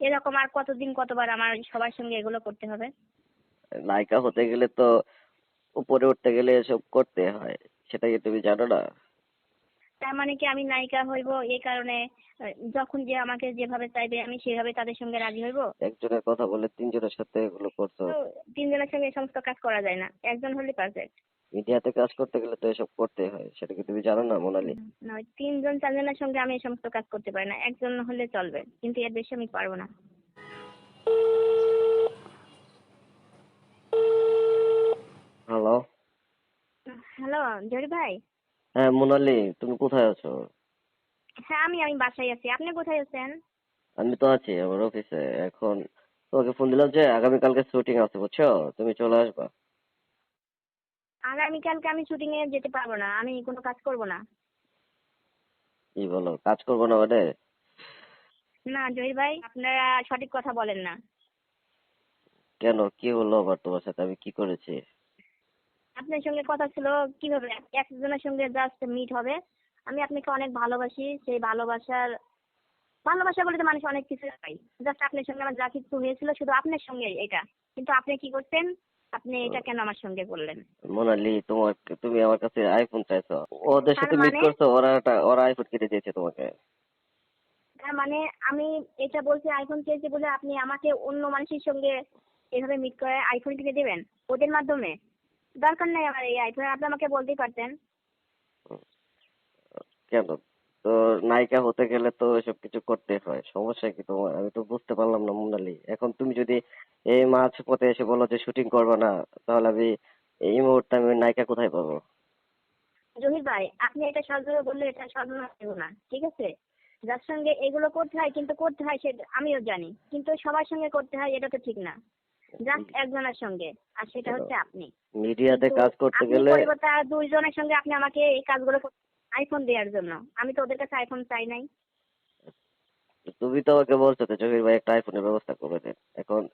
এরকম আর কতদিন কতবার আমার সবার সঙ্গে এগুলো করতে হবে? নায়িকা হতে গেলে তো উপরে উঠতে গেলে এসব করতে হয় সেটা কি তুমি জানো না। তার মানে কি আমি নায়িকা হইব এই কারণে যখন যে আমাকে যেভাবে চাইবে আমি সেভাবে তাদের সঙ্গে রাজি হইব? একজনের কথা বলে তিনজনের সাথে এগুলো করছ তিনজনের সঙ্গে এই সমস্ত কাজ করা যায় না একজন হলে পারফেক্ট মিডিয়াতে কাজ করতে গেলে তো এসব করতে হয় সেটা কি তুমি জানো না মোনালি? নয় তিনজন চারজনের সঙ্গে আমি এই সমস্ত কাজ করতে পারি না একজন হলে চলবে কিন্তু এর বেশি আমি পারব না। হ্যালো হ্যালো জরি ভাই? হ্যাঁ মোনালি তুমি কোথায় আছো? হ্যাঁ আমি আমি বাসায় আছি আপনি কোথায় আছেন? আমি তো আছি আমার অফিসে এখন তোমাকে ফোন দিলাম যে আগামীকালকে শুটিং আছে বুঝছ? তুমি চলে আসবা। আগামীকালকে আমি শুটিং এ যেতে পারব না আমি কোনো কাজ করব না। কি বলো কাজ করব না মানে না জহির ভাই আপনারা সঠিক কথা বলেন না। কেন? কি হলো আবার তোমার সাথে? আমি কি করেছি? আপনার সঙ্গে কথা ছিল কীভাবে? একজনের সঙ্গে জাস্ট মিট হবে। আমি আপনাকে অনেক ভালোবাসি সেই ভালোবাসার ভালোবাসা বলে তো মানুষ অনেক কিছু পাই জাস্ট আপনার সঙ্গে আমার যা কিছু হয়েছিল শুধু আপনার সঙ্গে এটা। কিন্তু আপনি কি করতেন? আপনি এটা কেন আমার সঙ্গে করলেন মোনালি তোমার তুমি আমার কাছে আইফোন চাইছো। ওদের সাথে মিট মানে? করছ ওরা একটা- ওরা আইফোন কিনে দিয়েছে তোমাকে। তার মানে আমি এটা বলছি আইফোন চেয়েছি বলে আপনি আমাকে অন্য মানুষের সঙ্গে এভাবে মিট করে আইফোন কিনে দেবেন? ওদের মাধ্যমে? দরকার নাই আমার এই আইফোন আপনি আমাকে বলতেই পারতেন। কেন? তো নায়িকা হতে গেলে তো এসব কিছু করতে হয়। সমস্যা কি তোমার? আমি তো বুঝতে পারলাম না মোনালি এখন তুমি যদি এই মাঝ পথে এসে বলো যে শুটিং করবে না তাহলে আমি এই মুহূর্তে আমি নায়িকা কোথায় পাবো? জহির ভাই আপনি এটা সহজভাবে বললে এটা নেব না ঠিক আছে? যার সঙ্গে এগুলো করতে হয় কিন্তু করতে হয় সেটা আমিও জানি কিন্তু সবার সঙ্গে করতে হয় এটা তো ঠিক না। জাস্ট একজনের সঙ্গে আর সেটা হচ্ছে আপনি। মিডিয়াতে কাজ করতে গেলে দুইজনের সঙ্গে আপনি আমাকে এই কাজগুলো আইফোন দেওয়ার জন্য। আমি তো ওদের কাছে আইফোন চাই নাই। তুমি তো আমাকে বলছো তো জহির ভাই একটা আইফোনের ব্যবস্থা করে দেন। এখন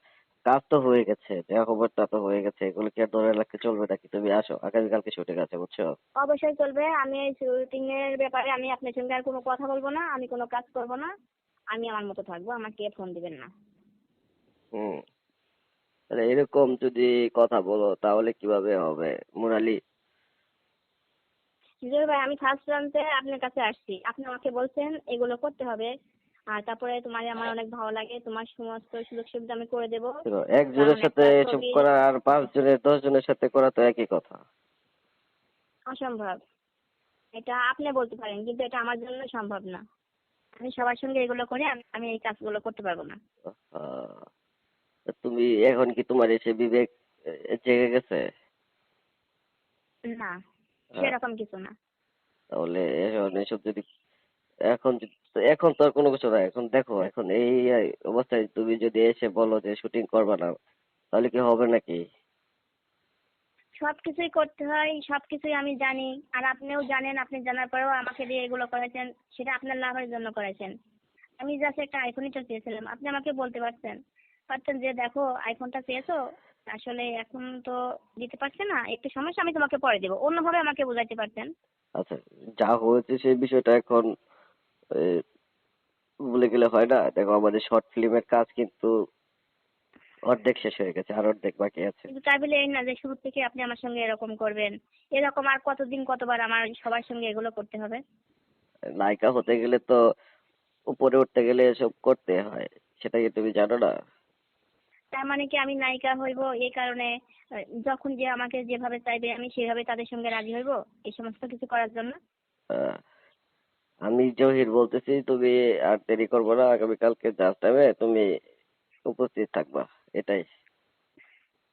কাজ তো হয়ে গেছে দেওয়া খবরটা তো হয়ে গেছে এগুলো কি আর ধরে রাখতে চলবে নাকি? তুমি আসো আগামীকালকে শুটিং আছে বুঝছ? অবশ্যই চলবে। আমি এই শুটিং এর ব্যাপারে আমি আপনার সঙ্গে আর কোনো কথা বলব না আমি কোনো কাজ করব না। আমি আমার মতো থাকব আমাকে ফোন দিবেন না। হুম। তাহলে এরকম যদি কথা বলো তাহলে কীভাবে হবে? মোনালি জুয়েল ভাই আমি ফার্স্ট রাউন্ডে আপনার কাছে আসছি। আপনি আমাকে বলছেন এগুলো করতে হবে। আর তারপরে তোমার আমার অনেক ভালো লাগে তোমার সমস্ত সুযোগ সুবিধা আমি করে দেবো। দেখো, একজনের কারণ সাথে এসব করা আর পাঁচ জনের দশ জনের সাথে করা তো একই কথা। অসম্ভব। এটা আপনি বলতে পারেন কিন্তু এটা আমার জন্য সম্ভব না। আমি সবার সঙ্গে এগুলো করে আমি- এই কাজগুলো করতে পারব না। আহ, তুমি এখন কি তোমার এসে বিবেক জেগে গেছে? না। সেরকম কিছু না। তাহলে এসব যদি এখন এখন তো আর কোনো কিছু না। এখন দেখো এখন এই অবস্থায় তুমি যদি এসে বলো যে শুটিং করবে না তাহলে কি হবে নাকি? সবকিছুই করতে হয় সবকিছুই আমি জানি। আর আপনিও জানেন আপনি জানার পরেও আমাকে দিয়ে এগুলো করেছেন সেটা আপনার লাভের জন্য করেছেন। আমি জাস্ট একটা আইফোনই তো চেয়েছিলাম। আপনি আমাকে বলতে পারতেন। পারতেন যে দেখো আইফোনটা চেয়েছো আসলে এখন তো দিতে পারছে না একটু সমস্যা আমি তোমাকে পরে দেবো। অন্যভাবে আমাকে বোঝাইতে পারতেন। আচ্ছা যা হয়েছে সেই বিষয়টা এখন বলে গেলে হয় না? দেখো আমাদের শর্ট ফিল্মের কাজ কিন্তু অর্ধেক শেষ হয়ে গেছে আর অর্ধেক বাকি আছে। কিন্তু তাই বলে এই না যে শুরু থেকে আপনি আমার সঙ্গে এরকম করবেন। এরকম আর কতদিন কতবার আমার সবার সঙ্গে এগুলো করতে হবে? নায়িকা হতে গেলে তো উপরে উঠতে গেলে এসব করতে হয় সেটা কি তুমি জানো না? তার মানে কি আমি নায়িকা হইব? এই কারণে যখন যে আমাকে যেভাবে চাইবে আমি সেভাবে তাদের সঙ্গে রাজি হইব? এই সমস্ত কিছু করার জন্য? আমি জহির বলতেছি তুমি আর দেরি করব না। আগামীকালকে জাস্ট টাইমে তুমি উপস্থিত থাকবা। এটাই।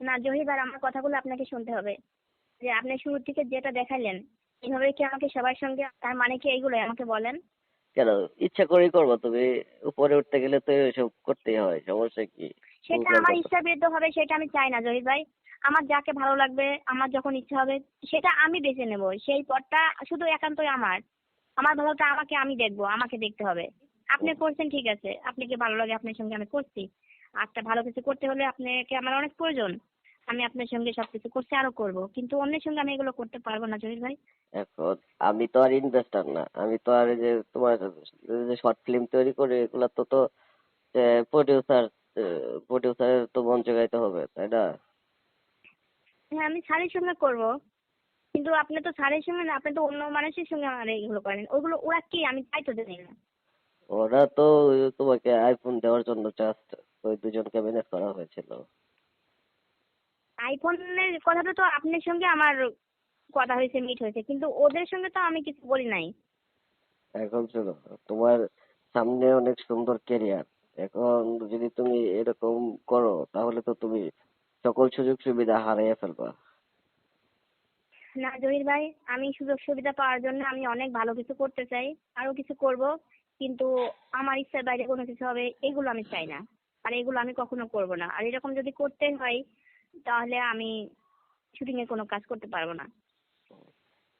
না জহিবার আমার কথাগুলো আপনাকে শুনতে হবে। যে আপনি শুরু থেকে যেটা দেখাইলেন এইভাবে কি আমাকে সবার সঙ্গে তার মানে কি এইগুলো আমাকে বলেন? কেন? ইচ্ছা করেই করবা তুমি। উপরে উঠতে গেলে তো এসব করতেই হয় সমস্যা কি? সেটা আমার কথা। ইচ্ছা বিরুদ্ধ হবে সেটা আমি চাই না জহির ভাই। আমার যাকে ভালো লাগবে আমার যখন ইচ্ছা হবে সেটা আমি বেছে নেব। সেই পথটা শুধু একান্তই আমার। আমার ভালোটা আমাকে আমি দেখব আমাকে দেখতে হবে। আপনি করছেন ঠিক আছে। আপনাকে ভালো লাগে আপনার সঙ্গে আমি করছি। একটা ভালো কিছু করতে হলে আপনাকে আমার অনেক প্রয়োজন। আমি আপনার সঙ্গে সবকিছু করছি আরও করব। কিন্তু অন্যের সঙ্গে আমি এগুলো করতে পারব না জহির ভাই। এখন আমি তো আর ইনভেস্টার না। আমি তো আর যে তোমার যে শর্ট ফিল্ম তৈরি করি এগুলা তো তো প্রডিউসার প্রডিউসারের তো মন জোগাইতে হবে তাই না? হ্যাঁ আমি স্যারের সঙ্গে করব। কিন্তু আপনি তো স্যারের সঙ্গে না আপনি তো অন্য মানুষের সঙ্গে আমার এইগুলো করেন। ওগুলো ওরা কি? আমি তাই তো জানি না। ওরা তো তোমাকে আইফোন দেওয়ার জন্য জাস্ট ওই দুজনকে ম্যানেজ করা হয়েছিল। আইফোনের কথাটা তো আপনার সঙ্গে আমার কথা হয়েছে মিট হয়েছে। কিন্তু ওদের সঙ্গে তো আমি কিছু বলি নাই। এখন শোনো তোমার সামনে অনেক সুন্দর ক্যারিয়ার এখন যদি তুমি এরকম করো তাহলে তো তুমি সকল সুযোগ সুবিধা হারিয়ে ফেলবা। না জহির ভাই আমি সুযোগ সুবিধা পাওয়ার জন্য আমি অনেক ভালো কিছু করতে চাই আরও কিছু করব কিন্তু আমার ইচ্ছার বাইরে কোনো কিছু হবে এগুলো আমি চাই না। আর এগুলো আমি কখনো করব না। আর এরকম যদি করতে হয় তাহলে আমি শুটিং এর কোনো কাজ করতে পারব না।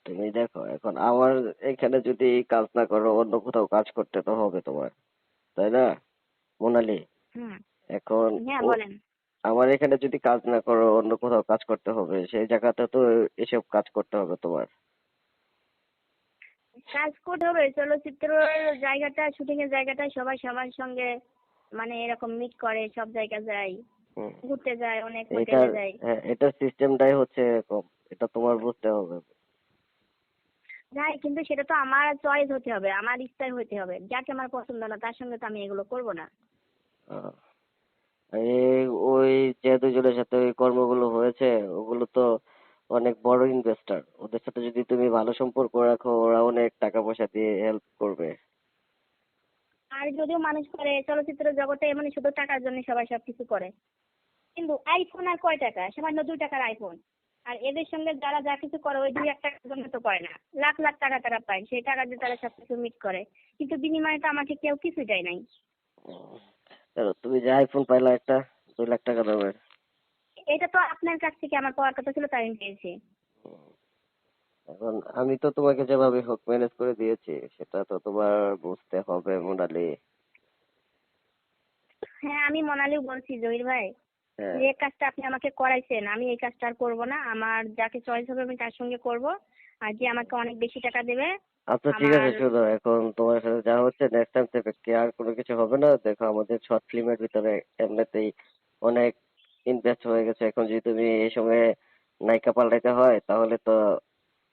তুমি দেখো এখন আমার এখানে যদি কাজ না করো অন্য কোথাও কাজ করতে তো হবে তোমার তাই না? মোনালি এখন হ্যাঁ বলেন। আমার এখানে যদি কাজ না করো অন্য কোথাও কাজ করতে হবে সেই জায়গাতে তো এসব কাজ করতে হবে তোমার। কাজ করতে হবে চলচ্চিত্রের জায়গাটা শুটিং এর জায়গাটা সবাই সবার সঙ্গে মানে এরকম মিট করে সব জায়গায় যায় ঘুরতে যায় অনেক হোটেলে যায়। হ্যাঁ এটার সিস্টেমটাই হচ্ছে এরকম এটা তোমার বুঝতে হবে। যাই কিন্তু সেটা তো আমার চয়েস হতে হবে আমার ইচ্ছার হতে হবে যাকে আমার পছন্দ না তার সঙ্গে তো আমি এগুলো করব না। আহ, এই ওই যে দুজনের সাথে ওই কর্মগুলো হয়েছে ওগুলো তো অনেক বড় ইনভেস্টর ওদের সাথে যদি তুমি ভালো সম্পর্ক রাখো ওরা অনেক টাকা পয়সা দিয়ে হেল্প করবে। আর যদিও মানুষ করে চলচ্চিত্র জগতে মানে শুধু টাকার জন্য সবাই সবকিছু করে। কিন্তু আইফোন আর কয় টাকা? সামান্য দুই টাকার আইফোন আর এদের সঙ্গে যারা যা কিছু করে ওই দুই এক টাকার জন্য তো করে না। লাখ লাখ টাকা তারা পায়। সেই টাকা দিয়ে তারা সবকিছু মিট করে। কিন্তু বিনিময়ে তো আমাকে কেউ কিছু দেয় নাই। উম, তুমি যে আইফোন পাইলা একটা দুই লাখ টাকা দামের। এটা তো আপনার কাছ থেকে আমার পাওয়ার কথা ছিল তাই আমি পেয়েছি। এখন আমি তো তোমাকে যেভাবে হোক ম্যানেজ করে দিয়েছি সেটা তো তোমার বুঝতে হবে মোনালি। হ্যাঁ আমি মনালিও বলছি জহির ভাই। হ্যাঁ। যে কাজটা আপনি আমাকে করাইছেন আমি এই কাজটা আর করব না। আমার যাকে চয়েস হবে আমি তার সঙ্গে করব। আর যে আমাকে অনেক বেশি টাকা দেবে আচ্ছা ঠিক আছে আমার- শোনো এখন তোমার সাথে যা হচ্ছে নেক্সট টাইম থেকে কি আর কোনো কিছু হবে না। দেখো আমাদের শর্ট ফিল্মের ভিতরে এমনিতেই অনেক ইনভেস্ট হয়ে গেছে। এখন যদি তুমি এই সময়ে নায়িকা পাল্টাইতে হয় তাহলে তো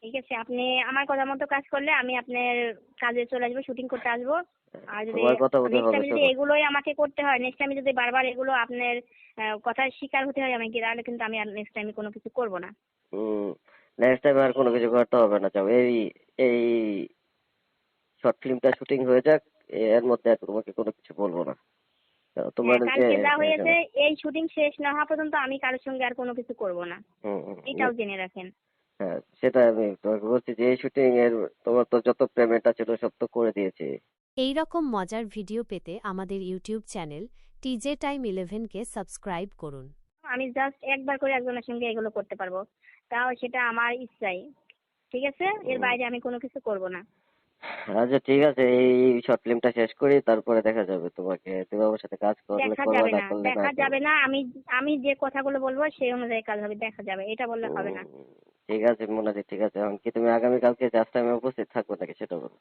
ঠিক আছে আপনি আমার কথা মতো কাজ করলে আমি আপনার কাজে চলে আসব শুটিং করতে আসব। আর যদি তোমার কথা নেক্সট হবে টাইম যদি শোনো। এগুলোই আমাকে করতে হয় নেক্সট টাইম যদি বারবার এগুলো আপনার আহ, কথার শিকার হতে হয় আমাকে তাহলে কিন্তু আমি আর নেক্সট টাইমে কোনো কিছু করব না। হুম নেক্সট টাইম আর কোনো কিছু করতে হবে না যাও। এই এই শর্ট ফিল্মটা শুটিং হয়ে যাক এর মধ্যে আর তোমাকে কোনো কিছু বলব না। তোমার হ্যাঁ, যে হয়েছে এই শুটিং শেষ না হওয়া পর্যন্ত আমি কারোর সঙ্গে আর কোনো কিছু করব না। এটাও জেনে রাখেন। হ্যাঁ সেটা আমি তোমাকে বলছি যে এই শুটিং এর তোমার তো যত পেমেন্টটা ছিল সব তো করে দিয়েছি। এই রকম মজার ভিডিও পেতে আমাদের YouTube channel T J time ইলেভেনকে subscribe করুন। আমি জাস্ট একবার করে একজনের সঙ্গে এগুলো করতে পারব। তাও সেটা আমার ইচ্ছাই ঠিক আছে? এর বাইরে আমি কোনো কিছু করব না। আচ্ছা ঠিক আছে। এই শর্ট ফিল্মটা শেষ করি তারপরে দেখা যাবে তোমাকে। তুমি আমার সাথে কাজ করলে দেখা যাবে না দেখা যাবে না। আমি আমি যে কথাগুলো বলব সেই অনুযায়ী কাজ হবে দেখা যাবে। এটা বললে হবে না। ঠিক আছে মোনাজি ঠিক আছে। এখন কি তুমি আগামীকালকে জাস্ট টাইমে উপস্থিত থাকবে নাকি সেটা বলো।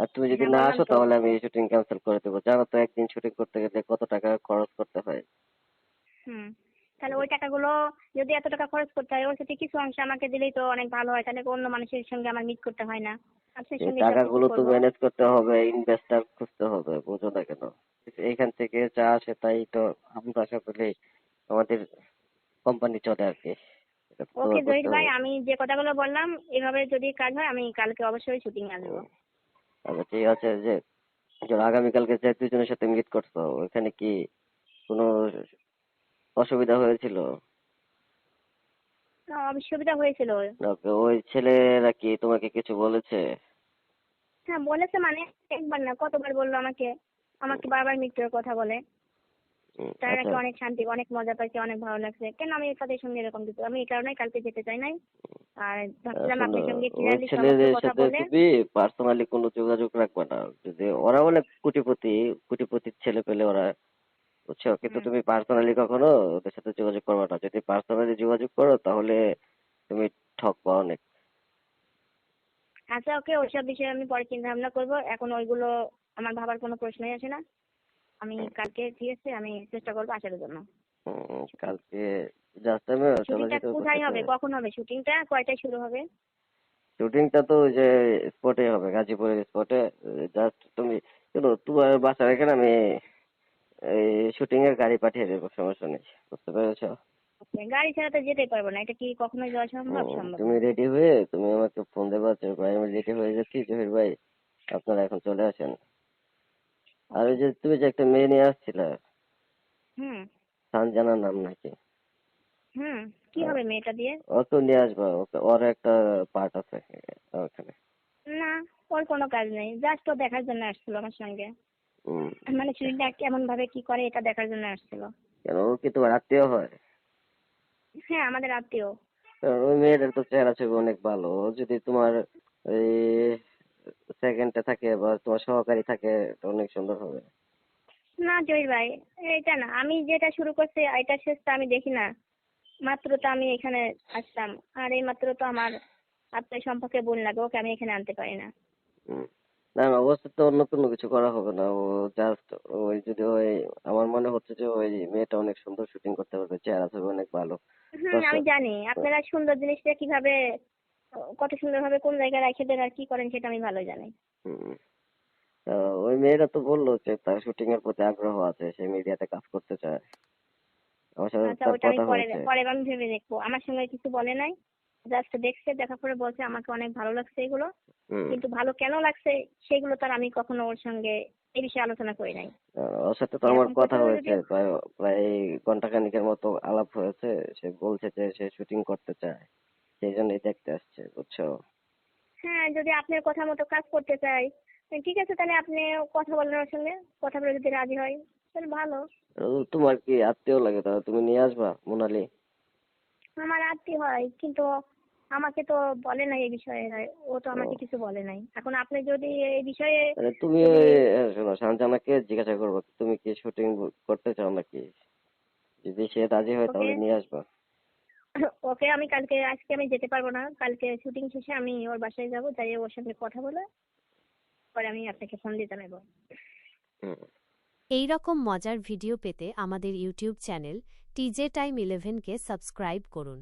আর তুমি যদি না আসো তাহলে আমি এই শুটিং ক্যান্সেল করে দেবো। জানো তো একদিন শুটিং করতে গেলে কত টাকা খরচ করতে হয়? হুম। তাহলে ওই টাকাগুলো যদি এত টাকা খরচ করতে হয় ওর সাথে কিছু অংশ আমাকে দিলেই তো অনেক ভালো হয়। তাহলে অন্য মানুষের সঙ্গে আমার মিট করতে হয় না। টাকাগুলো তো। ম্যানেজ করতে হবে ইনভেস্টার খুঁজতে হবে বুঝো না কেন? এইখান থেকে যা আসে তাই তো আমরা আশা করি আমাদের কোম্পানি চলে আর কি। ওকে জহির ভাই আমি যে কথাগুলো বললাম এভাবে যদি কাজ হয় আমি কালকে অবশ্যই শুটিং আসব। আচ্ছা ঠিক আছে যে যে আগামীকালকে যে দুজনের সাথে মিট করছ ওইখানে কি কোনো অসুবিধা হয়েছিল? না, অসুবিধা হয়েছিল। ওই ছেলেরা কি তোমাকে কিছু বলেছে? হ্যাঁ বলেছে মানে একবার না কতবার বলল আমাকে? আমাকে বারবার মৃত্যুর কথা বলে। তারা নাকি আচ্ছা। অনেক শান্তি অনেক মজা পাইছে অনেক ভালো লাগছে। কেন আমি তাদের সঙ্গে এরকম কিছু আমি এই কারণে কালকে যেতে চাই নাই। আর ভাবছিলাম আপনার সঙ্গে ক্লিয়ারলি ছেলেদের সাথে বলে। তুমি পার্সোনালি কোনো যোগাযোগ রাখবে না যদি ওরা অনেক কোটিপতি কোটিপতির ছেলে পেলে ওরা বুঝছ? কিন্তু তুমি পার্সোনালি কখনো ওদের সাথে যোগাযোগ করবে না। যদি পার্সোনালি যোগাযোগ করো তাহলে তুমি ঠকবা অনেক। আচ্ছা ওকে ওইসব বিষয়ে আমি পরে চিন্তা ভাবনা করব। এখন ওইগুলো আমার ভাবার কোনো প্রশ্নই আসে না। আমি কালকে ঠিক আছে আমি চেষ্টা করব আসার জন্য। কালকে জাস্ট চলে শুটিংটা কোথায় হবে? কখন হবে? শুটিংটা কয়টায় শুরু হবে? শুটিংটা তো ওই যে স্পটে হবে গাজীপুরের স্পটে জাস্ট তুমি বাসার এখানে আমি এই শুটিং এর গাড়ি পাঠিয়ে দেবো সমস্যা নেই বুঝতে পেরেছ? গাড়ি ছাড়া তো যেতে পারব না এটা কি কখনোই যাওয়া সম্ভব? সম্ভব তুমি রেডি হয়ে তুমি আমাকে ফোন দেবা যে ভাই আমি রেডি হয়ে গেছি জহির ভাই আপনারা এখন চলে আসেন। আর ওই যে তুমি যে একটা মেয়ে নিয়ে আসছিলে হুম। সানজানার নাম নাকি? হুম কি হবে মেয়েটা দিয়ে? ওকে নিয়ে আসবা ওকে ওর একটা পার্ট আছে ওখানে। না ওর কোনো কাজ নেই জাস্ট ও দেখার জন্য আসছিল আমার সঙ্গে। মানে শুটিংটা কেমন ভাবে কি করে এটা দেখার জন্য আসছিল? কেন? কি তোমার আত্মীয় হয়? হ্যাঁ আমাদের আত্মীয়। ওই মেয়েটার তো চেহারা ছবি অনেক ভালো। যদি তোমার সেকেন্ডে থাকে বা তোমার সহকারী থাকে তো অনেক সুন্দর হবে। না জহির ভাই এটা না। আমি যেটা শুরু করছি এটা শেষ শেষটা আমি দেখি না। মাত্র তো আমি এখানে আসলাম। আর এই মাত্র তো আমার আত্মীয় সম্পর্কে বোন লাগে ওকে আমি এখানে আনতে পারি না। না না অবশ্যই তো অন্য কোনো কিছু করা হবে না। ও জাস্ট ওই যদি ওই আমার মনে হচ্ছে যে ওই মেয়েটা অনেক সুন্দর শুটিং করতে পারবে চেহারা ছবি অনেক ভালো। হুম। আমি জানি। আপনারা সুন্দর জিনিসটা কীভাবে কত সুন্দর ভাবে কোন জায়গায় রেখে দেন আর কি করেন সেটা আমি ভালো জানি। হুম। তো ওই মেয়েটা তো বলল যে তার শুটিং এর প্রতি আগ্রহ আছে সে মিডিয়াতে কাজ করতে চায়। আমার সাথে আচ্ছা তার ওটা আমি কথা পরে হয়েছে। পরে আমি ভেবে দেখব। আমার সঙ্গে কিছু বলে নাই? জাস্ট দেখছে দেখার পরে বলছে আমাকে অনেক ভালো লাগছে এগুলো। কিন্তু ভালো কেন লাগছে সেগুলো তার আমি কখনো ওর সঙ্গে এই বিষয়ে আলোচনা করি নাই। ওর সাথে তো আমার কথা হয়েছে প্রায় প্রায় ঘণ্টা খানিকের মতো আলাপ হয়েছে। সে বলছে যে সে শুটিং করতে চায় সেই জন্যই দেখতে আসছে বুঝছ? হ্যাঁ যদি আপনার কথা মতো কাজ করতে চাই ঠিক আছে তাহলে আপনি কথা বলেন ওর সঙ্গে। কথা বলে যদি রাজি হয় তাহলে ভালো। তোমার কি আত্মীয় লাগে? তাহলে তুমি নিয়ে আসবা মোনালি? আমার আত্মীয় হয় কিন্তু আমাকে তো বলে নাই এই বিষয়ে ও তো আমাকে কিছু বলে নাই। এখন আপনি যদি এই বিষয়ে তাহলে তুমি শোনো সানজানাকে জিজ্ঞাসা করব তুমি কি শুটিং করতে চাও নাকি? যদি সে রাজি হয় তাহলে ওকে। নিয়ে আসবা। ওকে আমি কালকে আজকে আমি যেতে পারব না। কালকে শুটিং শেষে আমি ওর বাসায় যাব যাই ওর সঙ্গে কথা বলে পরে আমি আপনাকে ফোন দিয়ে জানাব। এই রকম মজার ভিডিও পেতে আমাদের YouTube channel T J time ইলেভেনকে subscribe করুন।